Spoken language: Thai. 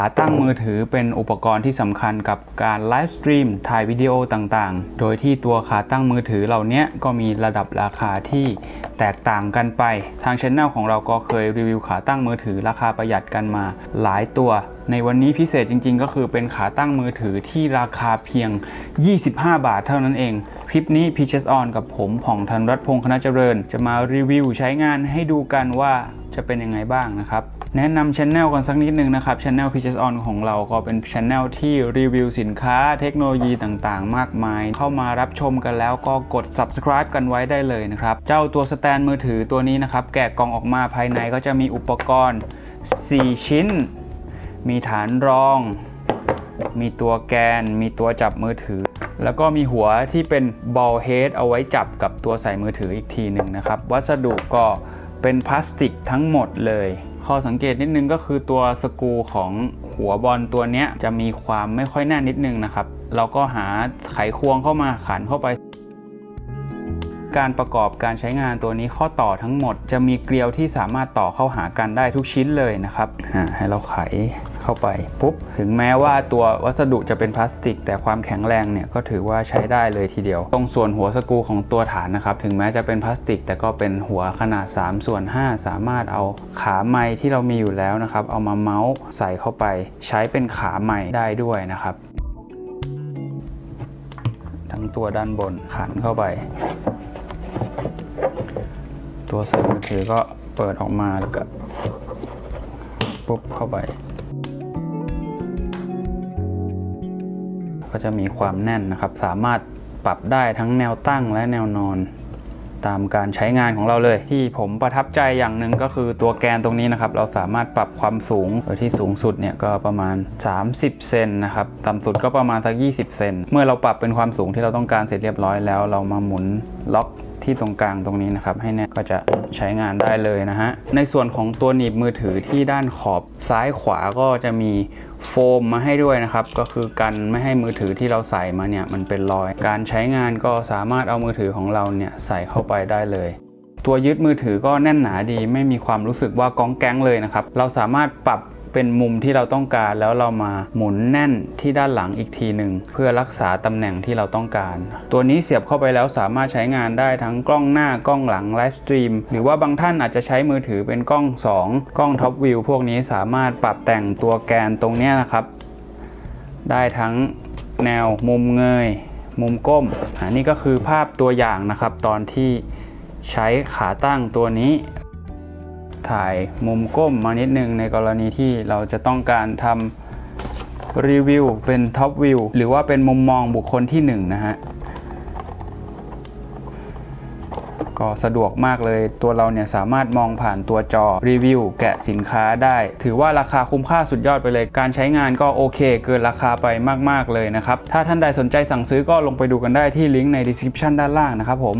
ขาตั้งมือถือเป็นอุปกรณ์ที่สำคัญกับการไลฟ์สตรีมถ่ายวิดีโอต่างๆ โดยที่ตัวขาตั้งมือถือเหล่านี้ก็มีระดับราคาที่แตกต่างกันไป ทางช anel ของเราก็เคยรีวิวขาตั้งมือถือราคาประหยัดกันมาหลายตัว ในวันนี้พิเศษจริงๆ ก็คือเป็นขาตั้งมือถือที่ราคาเพียง 25 บาทเท่านั้นเอง คลิปนี้ p ีเชสออนกับผมผ่องธันรัตพงษ์คณะเจริญ จะมารีวิวใช้งานให้ดูกันว่าจะเป็นยังไงบ้างนะครับ แนะนำช anel กันสักนิดนึงนะครับช anel p ีเชสออนของเราก็เป็นช anel ที่รีวิวสินค้าเทคโนโลยีต่างๆ มากมาย เข้ามารับชมกันแล้วก็กด subscribe กันไว้ได้เลยนะครับ เจ้าตัวสแตนมือถือตัวนี้นะครับ แกะกล่องออกมาภายในก็จะมีอุปกรณ์ 4 ชิ้น มีฐานรองมีตัวแกน มีตัวจับมือถือ แล้วก็มีหัวที่เป็นบอลเฮดเอาไว้จับกับตัวใส่มือถืออีกทีหนึ่งนะครับ วัสดุก็เป็นพลาสติกทั้งหมดเลยข้อสังเกตนิดนึงก็คือตัวสกรูของหัวบอลตัวนี้จะมีความไม่ค่อยแน่นนิดนึงนะครับ เราก็หาไขควงเข้ามาขันเข้าไป การประกอบการใช้งานตัวนี้ข้อต่อทั้งหมด จะมีเกลียวที่สามารถต่อเข้าหากันได้ทุกชิ้นเลยนะครับให้เราไข เข้าไปปุ๊บถึงแม้ว่าตัววัสดุจะเป็นพลาสติก แต่ความแข็งแรงเนี่ยก็ถือว่าใช้ได้เลยทีเดียว ตรงส่วนหัวสกรูของตัวฐานนะครับถึงแม้จะเป็นพลาสติก แต่ก็เป็นหัวขนาด3ส่วน5 สามารถเอาขาไม้ที่เรามีอยู่แล้วนะครับเอามาเมาส์ใส่เข้าไป ใช้เป็นขาใหม่ได้ด้วยนะครับ ทั้งตัวด้านบนขันเข้าไป ตัวใส่มือถือก็เปิดออกมาแล้วก็ปุ๊บเข้าไป ก็จะมีความแน่นนะครับ สามารถปรับได้ทั้งแนวตั้งและแนวนอน ตามการใช้งานของเราเลย ที่ผมประทับใจอย่างหนึ่งก็คือตัวแกนตรงนี้นะครับ เราสามารถปรับความสูงโดยที่สูงสุดเนี่ยก็ประมาณ 30 เซนนะครับต่ำสุดก็ประมาณสัก 20 เซนเมื่อเราปรับเป็นความสูงที่เราต้องการเสร็จเรียบร้อยแล้ว เรามาหมุนล็อกที่ตรงกลางตรงนี้นะครับ ให้แน่นก็จะใช้งานได้เลยนะฮะในส่วนของตัวหนีบมือถือที่ด้านขอบซ้ายขวาก็จะมี โฟมมาให้ด้วยนะครับ ก็คือกันไม่ให้มือถือที่เราใส่มาเนี่ยมันเป็นรอย การใช้งานก็สามารถเอามือถือของเราเนี่ยใส่เข้าไปได้เลย ตัวยึดมือถือก็แน่นหนาดี ไม่มีความรู้สึกว่าก้องแก๊งเลยนะครับ เราสามารถปรับ เป็นมุมที่เราต้องการแล้วเรามาหมุนแน่นที่ด้านหลังอีกทีหนึ่งเพื่อรักษาตำแหน่งที่เราต้องการ ตัวนี้เสียบเข้าไปแล้วสามารถใช้งานได้ทั้งกล้องหน้ากล้องหลังไลฟ์สตรีมหรือว่าบางท่านอาจจะใช้มือถือเป็นกล้อง 2 กล้องท็อปวิวพวกนี้สามารถปรับแต่งตัวแกนตรงนี้นะครับ ได้ทั้งแนวมุมเงย มุมก้มอันนี้ก็คือภาพตัวอย่างนะครับ ตอนที่ใช้ขาตั้งตัวนี้ ถ่ายมุมก้มมานิดนึงในกรณีที่เราจะต้องการทำรีวิวเป็นท็อปวิวหรือว่าเป็นมุมมองบุคคลที่หนึ่งนะฮะก็สะดวกมากเลยตัวเราเนี่ยสามารถมองผ่านตัวจอรีวิวแกะสินค้าได้ ถือว่าราคาคุ้มค่าสุดยอดไปเลย การใช้งานก็โอเคเกินราคาไปมาก ๆ เลยนะครับ ถ้าท่านใดสนใจสั่งซื้อก็ลงไปดูกันได้ที่ลิงก์ใน description ด้านล่างนะครับผม